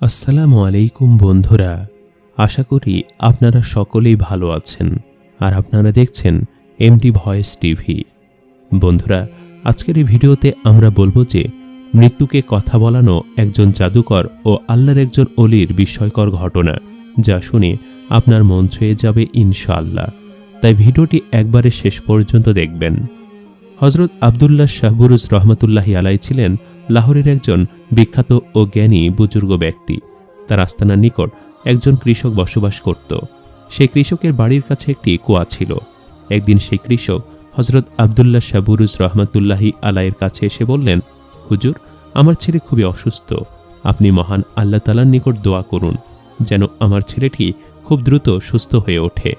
আসসালামু আলাইকুম বন্ধুরা, আশা করি আপনারা সকলেই ভালো আছেন আর আপনারা দেখছেন এমডি ভয়েস টিভি। বন্ধুরা, আজকের এই ভিডিওতে আমরা বলব যে মৃত্যুকে কথা বলানো একজন জাদুকর ও আল্লাহর একজন অলির বিস্ময়কর ঘটনা, যা শুনে আপনার মন ছুঁয়ে যাবে ইনশাআল্লাহ। তাই ভিডিওটি একবারে শেষ পর্যন্ত দেখবেন। হজরত আবদুল্লাহ শাহবুরুজ রহমতুল্লাহি আলাই ছিলেন লাহোরের একজন বিখ্যাত ও জ্ঞানী বুজুর্গ ব্যক্তি। তার আস্তানার নিকট একজন কৃষক বসবাস করত। সেই কৃষকের বাড়ির কাছে একটি কুয়া ছিল। একদিন সেই কৃষক হজরত আবদুল্লাহ শাহবুরুজ রহমতুল্লাহি আলাইয়ের কাছে এসে বললেন, হুজুর, আমার ছেলে খুবই অসুস্থ। আপনি মহান আল্লাহ তালার নিকট দোয়া করুন, যেন আমার ছেলেটি খুব দ্রুত সুস্থ হয়ে ওঠে।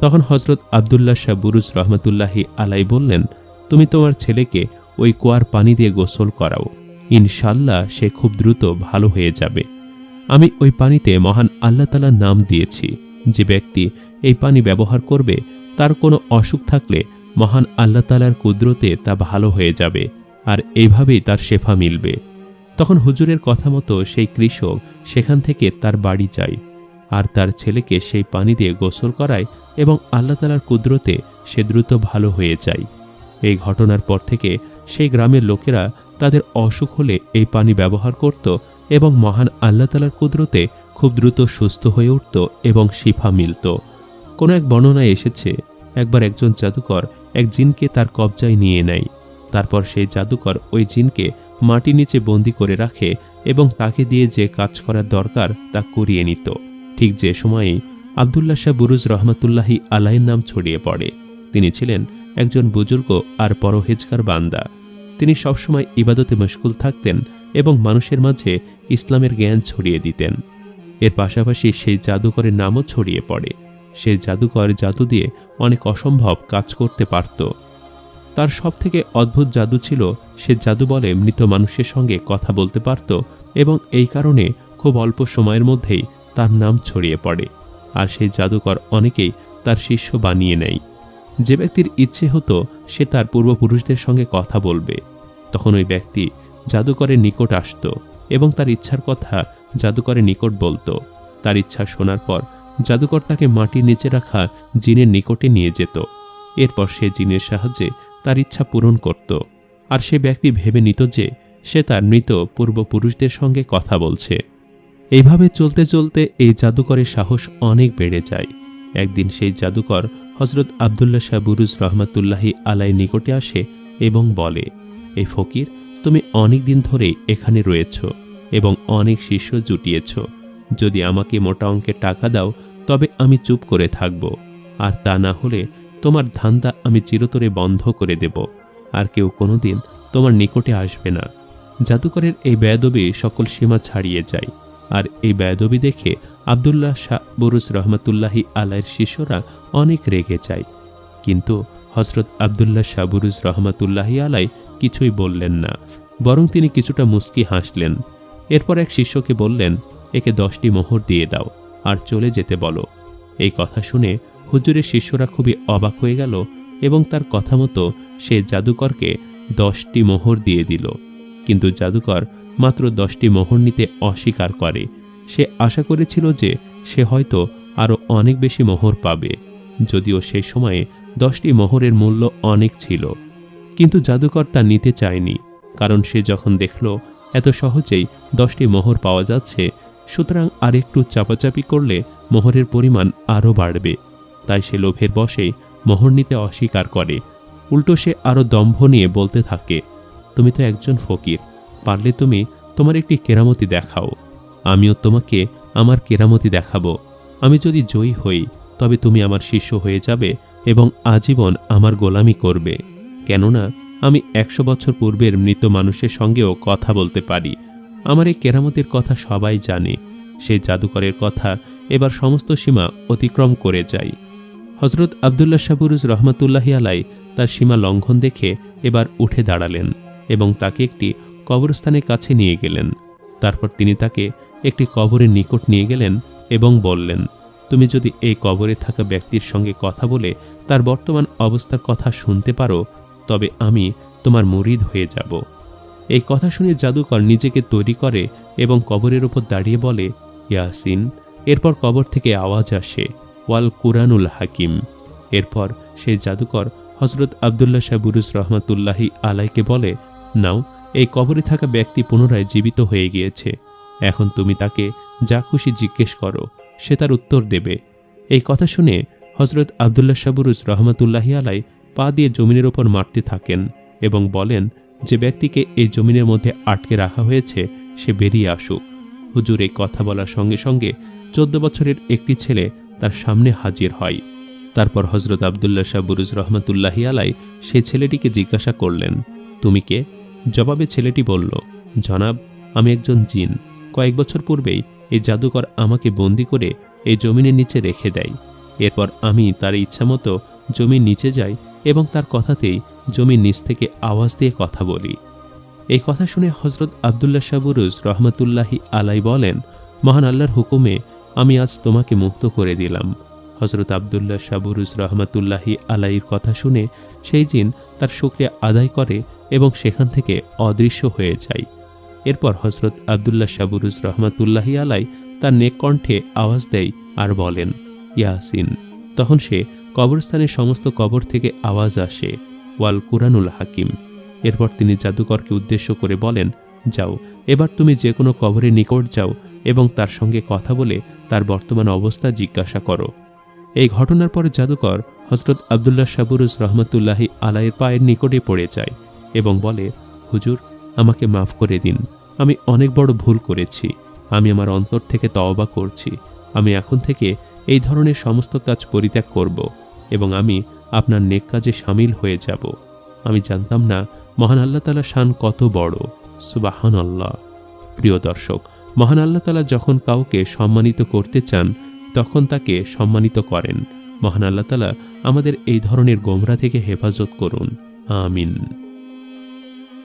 তখন হজরত আবদুল্লাহ শাহ বুরুজ রহমতুল্লাহি আলাই বললেন, তুমি তোমার ছেলেকে ওই কুয়ার পানি দিয়ে গোসল করাও। ইনশাল্লাহ সে খুব দ্রুত ভালো হয়ে যাবে। আমি ওই পানিতে মহান আল্লাহ তালার নাম দিয়েছি। যে ব্যক্তি এই পানি ব্যবহার করবে, তার কোনো অসুখ থাকলে মহান আল্লাহ তালার কুদরতে তা ভালো হয়ে যাবে আর এইভাবেই তার শেফা মিলবে। তখন হুজুরের কথা মতো সেই কৃষক সেখান থেকে তার বাড়ি যায় আর তার ছেলেকে সেই পানি দিয়ে গোসল করায় এবং আল্লাহ তালার কুদরতে সে দ্রুত ভালো হয়ে যায়। এই ঘটনার পর থেকে সেই গ্রামের লোকেরা তাদের অসুখ হলে এই পানি ব্যবহার করত এবং মহান আল্লাহ তালার কুদরতে খুব দ্রুত সুস্থ হয়ে উঠত এবং শিফা মিলত। কোনো এক বর্ণনায় এসেছে, একবার একজন জাদুকর এক জিনকে তার কবজায় নিয়ে নেয়। তারপর সেই জাদুকর ওই জিনকে মাটি নিচে বন্দি করে রাখে এবং তাকে দিয়ে যে কাজ করার দরকার তা করিয়ে নিত। ঠিক যে সময়েই আবদুল্লাহ শাহ বুরুজ রহমতুল্লাহি আলাইয়ের নাম ছড়িয়ে পড়ে। তিনি ছিলেন একজন বুজুর্গ আর পরহেজকার বান্দা। তিনি সবসময় ইবাদতে মশগুল থাকতেন এবং মানুষের মাঝে ইসলামের জ্ঞান ছড়িয়ে দিতেন। এর পাশাপাশি সেই জাদুকরের নামও ছড়িয়ে পড়ে। সেই জাদুকর জাদু দিয়ে অনেক অসম্ভব কাজ করতে পারত। তার সবথেকে অদ্ভুত জাদু ছিল, সে জাদু বলে মৃত মানুষের সঙ্গে কথা বলতে পারত এবং এই কারণে খুব অল্প সময়ের মধ্যেই তার নাম ছড়িয়ে পড়ে। আর সেই জাদুকর অনেকেই তার শিষ্য বানিয়ে নেয়। যে ব্যক্তির ইচ্ছে হতো সে তার পূর্বপুরুষদের সঙ্গে কথা বলবে। তখন ওই ব্যক্তি জাদুকরের নিকট আসত এবং তার ইচ্ছার কথা জাদুকরের নিকট বলতো। তার ইচ্ছা শোনার পর জাদুকর তাকে মাটির নিচে রাখা জিনের নিকটে নিয়ে যেত। এরপর সে জিনের সাহায্যে তার ইচ্ছা পূরণ করত। আর সে ব্যক্তি ভেবে নিত যে সে তার মৃত পূর্বপুরুষদের সঙ্গে কথা বলছে। এইভাবে চলতে চলতে এই জাদুকরের সাহস অনেক বেড়ে যায়। একদিন সেই জাদুকর হজরত আবদুল্লা শাহ বুরুজ রহমাতুল্লাহি আলাই নিকটে আসে এবং বলে এই ফকির, তুমি অনেক দিন ধরে এখানে রয়েছ এবং অনেক শিষ্য জুটিয়েছ। যদি আমাকে মোটা অঙ্কের টাকা দাও, তবে আমি চুপ করে থাকব। আর তা না হলে তোমার ধান্দা আমি চিরতরে বন্ধ করে দেব। আর কেউ কোনোদিন তোমার নিকটে আসবে না। জাদুকরের এই ব্যয়দবি সকল সীমা ছাড়িয়ে যায়। আর এই ব্যয়দবি দেখে আবদুল্লাহ শাহ বরুজ রহমতুল্লাহি আলাইয়ের শিষ্যরা অনেক রেগে যায়। কিন্তু হজরত আবদুল্লাহ শাহ বুরুজ রহমতুল্লাহি আলাই কিছুই বললেন না, বরং তিনি কিছুটা মুস্কি হাসলেন। এরপর এক শিষ্যকে বললেন, একে দশটি মোহর দিয়ে দাও আর চলে যেতে বলো। এই কথা শুনে হুজুরের শিষ্যরা খুবই অবাক হয়ে গেল এবং তার কথা মতো সে জাদুকরকে দশটি মোহর দিয়ে দিল। কিন্তু জাদুকর মাত্র দশটি মোহর নিতে অস্বীকার করে। সে আশা করেছিল যে সে হয়তো আরও অনেক বেশি মোহর পাবে, যদিও সেই সময়ে দশটি মোহরের মূল্য অনেক ছিল। কিন্তু জাদুকর তা নিতে চায়নি, কারণ সে যখন দেখল এত সহজেই দশটি মোহর পাওয়া যাচ্ছে, সুতরাং আর একটু চাপাচাপি করলে মোহরের পরিমাণ আরও বাড়বে। তাই সে লোভের বসে মোহর নিতে অস্বীকার করে। উল্টো সে আরও দম্ভ নিয়ে বলতে থাকে, তুমি তো একজন ফকির পারলে তুমি তোমার একটি কেরামতি দেখাও। আমিও তোমাকে আমার কেরামতি দেখাবো। আমি যদি জয়ী হই, তবে তুমি আমার শিষ্য হয়ে যাবে এবং আজীবন আমার গোলামি করবে। কেননা, আমি একশো বছর পূর্বের মৃত মানুষের সঙ্গেও কথা বলতে পারি। আমার এই কেরামতির কথা সবাই জানে। সেই জাদুকরের কথা এবার সমস্ত সীমা অতিক্রম করে যায়। হজরত আবদুল্লা শাহবুরুজ রহমতুল্লাহি আলাই তার সীমা লঙ্ঘন দেখে এবার উঠে দাঁড়ালেন এবং তাকে একটি কবরস্থানের কাছে নিয়ে গেলেন। তারপর তিনি তাকে একটি কবরের নিকট নিয়ে গেলেন এবং বললেন, তুমি যদি এই কবরে থাকা ব্যক্তির সঙ্গে কথা বলে তার বর্তমান অবস্থার কথা শুনতে পারো, তবে আমি তোমার মুরিদ হয়ে যাব। এই কথা শুনে জাদুকর নিজেকে তৈরি করে এবং কবরের ওপর দাঁড়িয়ে বলে, ইয়াসিন, এরপর কবর থেকে আওয়াজ আসে, ওয়াল কুরআনুল হাকিম। এরপর সেই জাদুকর হজরত আবদুল্লাহ শাহ বুরুজ রহমাতুল্লাহি আলাইকে বলে, নাও এই কবরে থাকা ব্যক্তি পুনরায় জীবিত হয়ে গিয়েছে। এখন তুমি তাকে যা খুশি জিজ্ঞেস করো, সে তার উত্তর দেবে। এই কথা শুনে হজরত আবদুল্লাহ সাবুরুজ রহমতুল্লাহি আলাই পা দিয়ে জমিনের ওপর মারতে থাকেন এবং বলেন, যে ব্যক্তিকে এই জমিনের মধ্যে আটকে রাখা হয়েছে, সে বেরিয়ে আসুক। হুজুর এই কথা বলার সঙ্গে সঙ্গে চোদ্দ বছরের একটি ছেলে তার সামনে হাজির হয়। তারপর হজরত আবদুল্লাহ সাবুরুজ রহমতুল্লাহি আলাই সেই ছেলেটিকে জিজ্ঞাসা করলেন, তুমি কে? জবাবে ছেলেটি বলল, জনাব, আমি একজন জিন। কয়েক বছর পূর্বেই এই জাদুকর আমাকে বন্দি করে এই জমিনের নিচে রেখে দেয়। এরপর আমি তার ইচ্ছামতো জমির নিচে যাই এবং তার কথাতেই জমির নিচ থেকে আওয়াজ দিয়ে কথা বলি। এই কথা শুনে হজরত আবদুল্লাহ সাবুরুজ রহমতুল্লাহি আলাই বলেন, মহান আল্লাহর হুকুমে আমি আজ তোমাকে মুক্ত করে দিলাম। হজরত আবদুল্লাহ সাবুরুজ রহমতুল্লাহি আলাইয়ের কথা শুনে সেই জিন তার শুক্রিয়া আদায় করে এবং সেখান থেকে অদৃশ্য হয়ে যায় এরপর হজরত আবদুল্লাহ সাবুরুজ রহমাতুল্লাহি আলাই তার নেক কণ্ঠে আওয়াজ দেয় আর বলেন, ইয়াসিন। তখন সে কবরস্থানের সমস্ত কবর থেকে আওয়াজ আসে, ওয়াল কুরানুল হাকিম। এরপর তিনি জাদুকরকে উদ্দেশ্য করে বলেন, যাও, এবার তুমি যে কোনো কবরের নিকট যাও এবং তার সঙ্গে কথা বলে তার বর্তমান অবস্থা জিজ্ঞাসা করো। এই ঘটনার পরে জাদুকর হজরত আবদুল্লাহ সাবুরুজ রহমতুল্লাহি আলাইয়ের পায়ের নিকটে পড়ে যায়। এবং বলে, হুজুর, আমাকে মাফ করে দিন। আমি অনেক বড় ভুল করেছি। আমি আমার অন্তর থেকে তওবা করছি। আমি এখন থেকে এই ধরনের সমস্ত কাজ পরিত্যাগ করব এবং আমি আপনার নেক কাজে সামিল হয়ে যাব। আমি জানতাম না মহান আল্লাহ তালা শান কত বড়। সুবাহান আল্লাহ প্রিয় দর্শক, মহান আল্লাহ তালা যখন কাউকে সম্মানিত করতে চান, তখন তাকে সম্মানিত করেন। মহান আল্লাহ তালা আমাদের এই ধরনের গোমরা থেকে হেফাজত করুন। আমিন।